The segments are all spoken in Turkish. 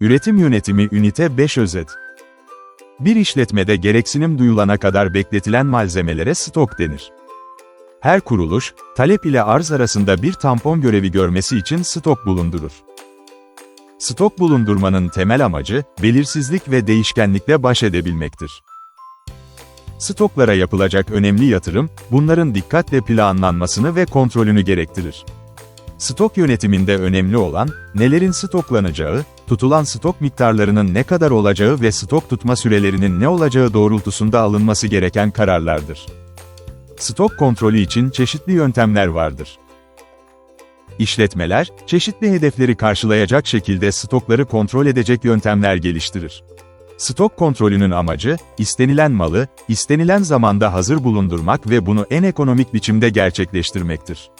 Üretim yönetimi ünite 5 özet. Bir işletmede gereksinim duyulana kadar bekletilen malzemelere stok denir. Her kuruluş, talep ile arz arasında bir tampon görevi görmesi için stok bulundurur. Stok bulundurmanın temel amacı, belirsizlik ve değişkenlikle baş edebilmektir. Stoklara yapılacak önemli yatırım, bunların dikkatle planlanmasını ve kontrolünü gerektirir. Stok yönetiminde önemli olan, nelerin stoklanacağı, tutulan stok miktarlarının ne kadar olacağı ve stok tutma sürelerinin ne olacağı doğrultusunda alınması gereken kararlardır. Stok kontrolü için çeşitli yöntemler vardır. İşletmeler, çeşitli hedefleri karşılayacak şekilde stokları kontrol edecek yöntemler geliştirir. Stok kontrolünün amacı, istenilen malı, istenilen zamanda hazır bulundurmak ve bunu en ekonomik biçimde gerçekleştirmektir.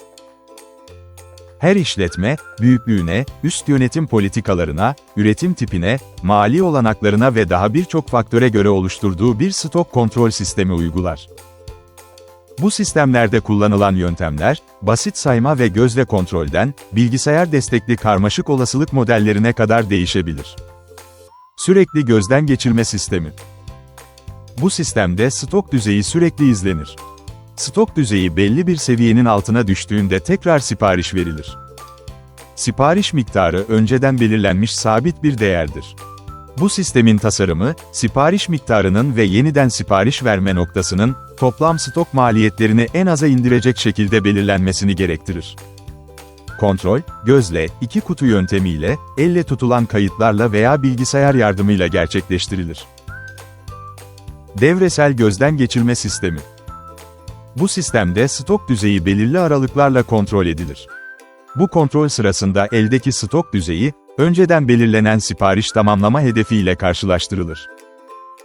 Her işletme, büyüklüğüne, üst yönetim politikalarına, üretim tipine, mali olanaklarına ve daha birçok faktöre göre oluşturduğu bir stok kontrol sistemi uygular. Bu sistemlerde kullanılan yöntemler, basit sayma ve gözle kontrolden, bilgisayar destekli karmaşık olasılık modellerine kadar değişebilir. Sürekli gözden geçirme sistemi. Bu sistemde stok düzeyi sürekli izlenir. Stok düzeyi belli bir seviyenin altına düştüğünde tekrar sipariş verilir. Sipariş miktarı önceden belirlenmiş sabit bir değerdir. Bu sistemin tasarımı, sipariş miktarının ve yeniden sipariş verme noktasının, toplam stok maliyetlerini en aza indirecek şekilde belirlenmesini gerektirir. Kontrol, gözle, iki kutu yöntemiyle, elle tutulan kayıtlarla veya bilgisayar yardımıyla gerçekleştirilir. Devresel gözden geçirme sistemi. Bu sistemde stok düzeyi belirli aralıklarla kontrol edilir. Bu kontrol sırasında eldeki stok düzeyi, önceden belirlenen sipariş tamamlama hedefiyle karşılaştırılır.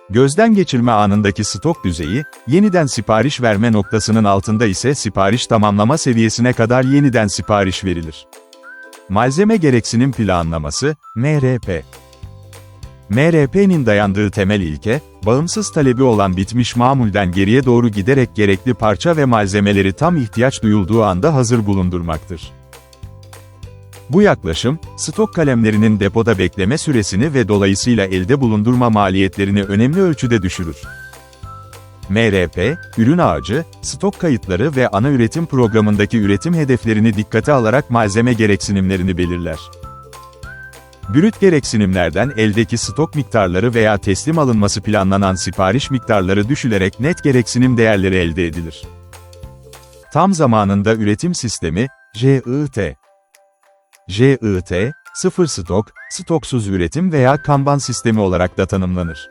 Gözden geçirme anındaki stok düzeyi, yeniden sipariş verme noktasının altında ise sipariş tamamlama seviyesine kadar yeniden sipariş verilir. Malzeme gereksinim planlaması, MRP. MRP'nin dayandığı temel ilke, bağımsız talebi olan bitmiş mamulden geriye doğru giderek gerekli parça ve malzemeleri tam ihtiyaç duyulduğu anda hazır bulundurmaktır. Bu yaklaşım, stok kalemlerinin depoda bekleme süresini ve dolayısıyla elde bulundurma maliyetlerini önemli ölçüde düşürür. MRP, ürün ağacı, stok kayıtları ve ana üretim programındaki üretim hedeflerini dikkate alarak malzeme gereksinimlerini belirler. Brüt gereksinimlerden eldeki stok miktarları veya teslim alınması planlanan sipariş miktarları düşülerek net gereksinim değerleri elde edilir. Tam zamanında üretim sistemi, JIT. JIT, sıfır stok, stoksuz üretim veya kanban sistemi olarak da tanımlanır.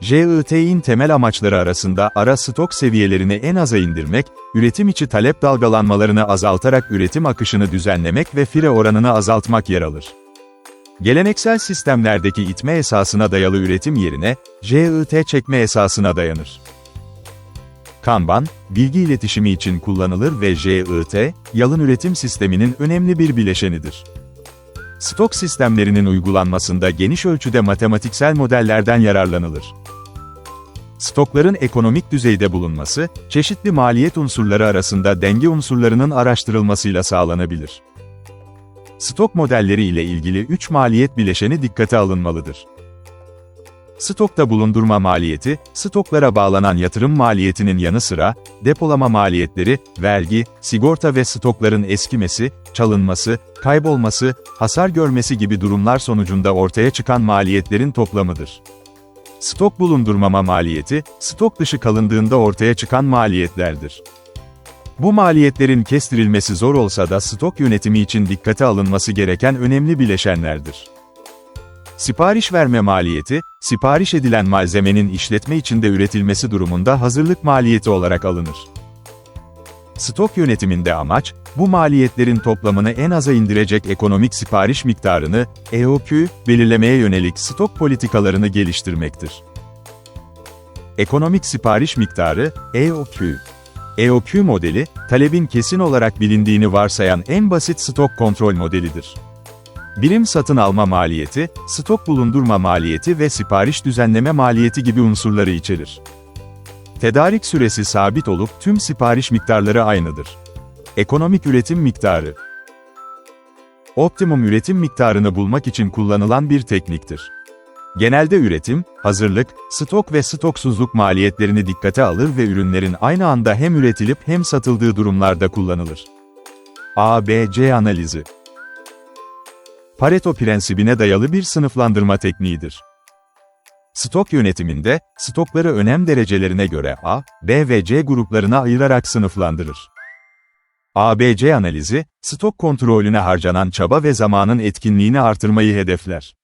JIT'in temel amaçları arasında ara stok seviyelerini en aza indirmek, üretim içi talep dalgalanmalarını azaltarak üretim akışını düzenlemek ve fire oranını azaltmak yer alır. Geleneksel sistemlerdeki itme esasına dayalı üretim yerine, JIT çekme esasına dayanır. Kanban, bilgi iletişimi için kullanılır ve JIT, yalın üretim sisteminin önemli bir bileşenidir. Stok sistemlerinin uygulanmasında geniş ölçüde matematiksel modellerden yararlanılır. Stokların ekonomik düzeyde bulunması, çeşitli maliyet unsurları arasında denge unsurlarının araştırılmasıyla sağlanabilir. Stok modelleri ile ilgili 3 maliyet bileşeni dikkate alınmalıdır. Stokta bulundurma maliyeti, stoklara bağlanan yatırım maliyetinin yanı sıra, depolama maliyetleri, vergi, sigorta ve stokların eskimesi, çalınması, kaybolması, hasar görmesi gibi durumlar sonucunda ortaya çıkan maliyetlerin toplamıdır. Stok bulundurmama maliyeti, stok dışı kalındığında ortaya çıkan maliyetlerdir. Bu maliyetlerin kestirilmesi zor olsa da stok yönetimi için dikkate alınması gereken önemli bileşenlerdir. Sipariş verme maliyeti, sipariş edilen malzemenin işletme içinde üretilmesi durumunda hazırlık maliyeti olarak alınır. Stok yönetiminde amaç, bu maliyetlerin toplamını en aza indirecek ekonomik sipariş miktarını, EOQ, belirlemeye yönelik stok politikalarını geliştirmektir. Ekonomik sipariş miktarı, EOQ. EOQ modeli, talebin kesin olarak bilindiğini varsayan en basit stok kontrol modelidir. Birim satın alma maliyeti, stok bulundurma maliyeti ve sipariş düzenleme maliyeti gibi unsurları içerir. Tedarik süresi sabit olup tüm sipariş miktarları aynıdır. Ekonomik üretim miktarı optimum üretim miktarını bulmak için kullanılan bir tekniktir. Genelde üretim, hazırlık, stok ve stoksuzluk maliyetlerini dikkate alır ve ürünlerin aynı anda hem üretilip hem satıldığı durumlarda kullanılır. ABC analizi Pareto prensibine dayalı bir sınıflandırma tekniğidir. Stok yönetiminde, stokları önem derecelerine göre A, B ve C gruplarına ayırarak sınıflandırır. ABC analizi, stok kontrolüne harcanan çaba ve zamanın etkinliğini artırmayı hedefler.